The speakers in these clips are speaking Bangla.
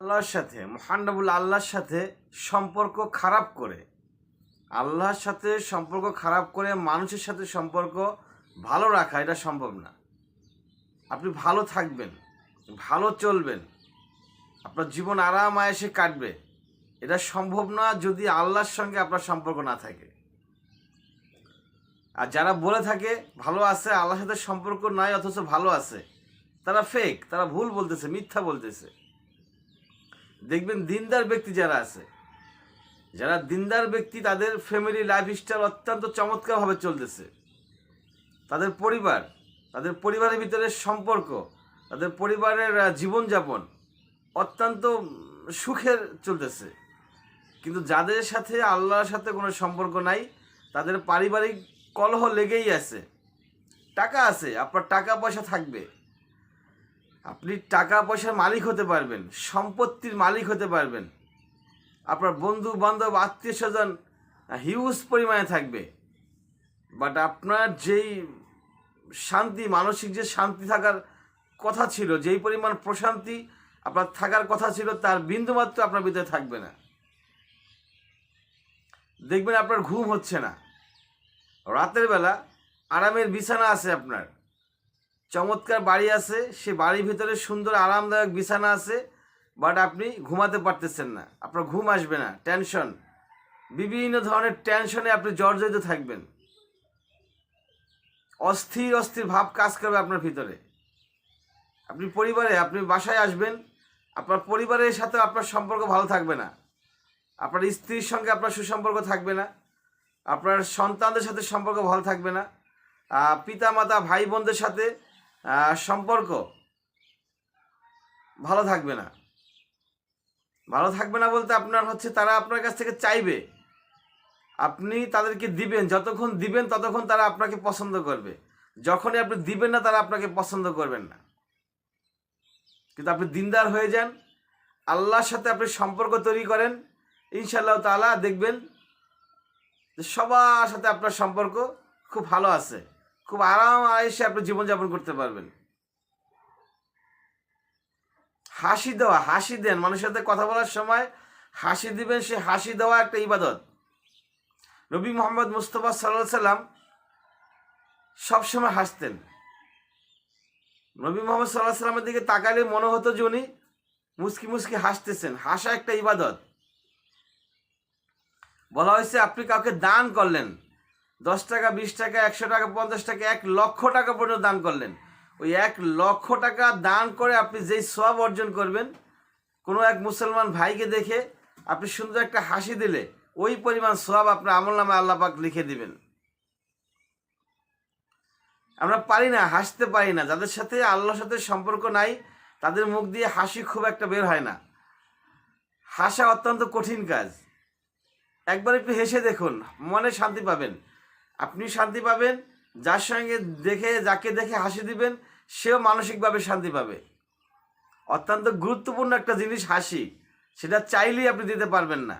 আল্লাহর সাথে মহানবুল আল্লাহর সাথে সম্পর্ক খারাপ করে। আল্লাহর সাথে সম্পর্ক খারাপ করে মানুষের সাথে সম্পর্ক ভালো রাখা, এটা সম্ভব না। আপনি ভালো থাকবেন, ভালো চলবেন। আপনার জীবন আরাম আয়েসে কাটবে। এটা সম্ভব না যদি আল্লাহর সঙ্গে আপনার সম্পর্ক না থাকে। আর যারা বলে থাকে, ভালো আছে, আল্লাহর সাথে সম্পর্ক নাই, অথচ ভালো আছে, তারা ফেক তারা ভুল বলতেছে, মিথ্যা বলতেছে। দেখবেন দিনদার ব্যক্তি যারা আছে, যারা দিনদার ব্যক্তি, তাদের ফ্যামিলি লাইফস্টাইল অত্যন্ত চমৎকারভাবে চলতেছে। তাদের পরিবার, তাদের পরিবারের ভিতরে সম্পর্ক, তাদের পরিবারের জীবনযাপন অত্যন্ত সুখের চলতেছে। কিন্তু যাদের সাথে আল্লাহর সাথে কোনো সম্পর্ক নাই, তাদের পারিবারিক কলহ লেগেই আছে। টাকা আছে, আপনার টাকা পয়সা থাকবে। আপনি টাকা পয়সার মালিক হতে পারবেন, সম্পত্তির মালিক হতে পারবেন। আপনার বন্ধু বান্ধব আত্মীয় স্বজন হিউজ পরিমাণে থাকবে। বাট আপনার যেই শান্তি, মানসিক যে শান্তি থাকার কথা ছিল, যেই পরিমাণ প্রশান্তি আপনার থাকার কথা ছিল, তার বিন্দুমাত্র আপনার ভিতরে থাকবে না। দেখবেন আপনার ঘুম হচ্ছে না। রাতের বেলা আরামের বিছানা আছে আপনার। চমৎকার বাড়ি আছে, সে বাড়ির ভিতরে সুন্দর আরামদায়ক বিছানা আছে, বাট আপনি ঘুমাতে পারতেছেন না। আপনার ঘুম আসবে না, টেনশন। বিভিন্ন ধরনের টেনশনে আপনি জর্জরিত থাকবেন। অস্থির অস্থির ভাব কাজ করবে আপনার ভিতরে। আপনি পরিবারে, আপনি বাসায় আসবেন, আপনার পরিবারের সাথে আপনার সম্পর্ক ভালো থাকবে না। আপনার স্ত্রীর সঙ্গে আপনার সুসম্পর্ক থাকবে না। আপনার সন্তানদের সাথে সম্পর্ক ভালো থাকবে না। পিতা মাতা ভাই বোনদের সাথে সম্পর্ক। ভালো থাকবে না। ভালো থাকবে না বলতে আপনার হচ্ছে তারা আপনার কাছ থেকে চাইবে। আপনি তাদেরকে দিবেন, যতক্ষণ দিবেন ততক্ষণ তারা আপনাকে পছন্দ করবে। যখনই আপনি দিবেন না তারা আপনাকে পছন্দ করবেন না। কিন্তু আপনি দিনদার হয়ে যান, আল্লাহর সাথে আপনি সম্পর্ক তৈরি করেন ইনশাল্লাহ তাআলা দেখবেন সবার সাথে আপনার সম্পর্ক খুব ভালো আছে। খুব আরাম আয়েসে আপনি জীবনযাপন করতে পারবেন। হাসি দেওয়া, হাসি দেন। মানুষের সাথে কথা বলার সময় হাসি দিবেন, সে হাসি দেওয়া একটা ইবাদত। নবী মোহাম্মদ মুস্তফা সাল্লাহ সাল্লাম সবসময় হাসতেন। নবী মোহাম্মদ সাল্লাহ সাল্লামের দিকে তাকালে মনে হতো যে উনি মুসকি মুসকি হাসতেছেন। হাসা একটা ইবাদত। বলা হয়েছে, আপনি কাউকে দান করলেন দশ টাকা, বিশ টাকা, একশো টাকা, পঞ্চাশ টাকা, এক লক্ষ টাকা পর্যন্ত দান করলেন। ওই এক লক্ষ টাকা দান করে আপনি যেই সব অর্জন করবেন, কোনো এক মুসলমান ভাইকে দেখে আপনি সুন্দর একটা হাসি দিলে, ওই পরিমাণ সব আপনার আমল নামে আল্লাহ পাক লিখে দিবেন। আমরা পারি না, হাসতে পারি না। যাদের সাথে আল্লাহর সাথে সম্পর্ক নাই, তাদের মুখ দিয়ে হাসি খুব একটা বের হয় না। হাসা অত্যন্ত কঠিন কাজ। একবার একটু হেসে দেখুন, মনে শান্তি পাবেন। আপনি শান্তি পাবেন, যার সঙ্গে দেখে, যাকে দেখে হাসি দিবেন, সেও মানসিকভাবে শান্তি পাবে। অত্যন্ত গুরুত্বপূর্ণ একটা জিনিস হাসি, সেটা চাইলেই আপনি দিতে পারবেন না।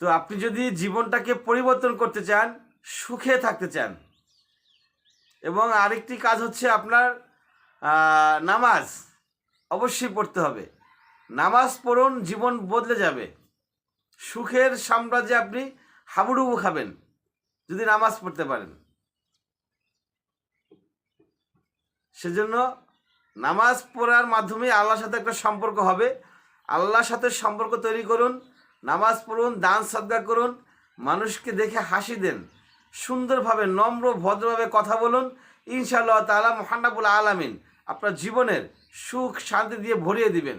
তো আপনি যদি জীবনটাকে পরিবর্তন করতে চান, সুখে থাকতে চান, এবং আরেকটি কাজ হচ্ছে আপনার নামাজ অবশ্যই পড়তে হবে। নামাজ পড়ুন, জীবন বদলে যাবে। সুখের সাম্রাজ্যে আপনি হাবুডুবু খাবেন, যদি নামাজ পড়তে পারেন। সেজন্য নামাজ পড়ার মাধ্যমে আল্লাহর সাথে একটা সম্পর্ক হবে। আল্লাহর সাথে সম্পর্ক তৈরি করুন, নামাজ পড়ুন, দান সদ্গা করুন, মানুষকে দেখে হাসি দেন, সুন্দরভাবে, নম্র, ভদ্রভাবে কথা বলুন। ইনশাআল্লাহ তাআলা মোহান্নাবুল আলামিন আপনার জীবনের সুখ শান্তি দিয়ে ভরিয়ে দিবেন।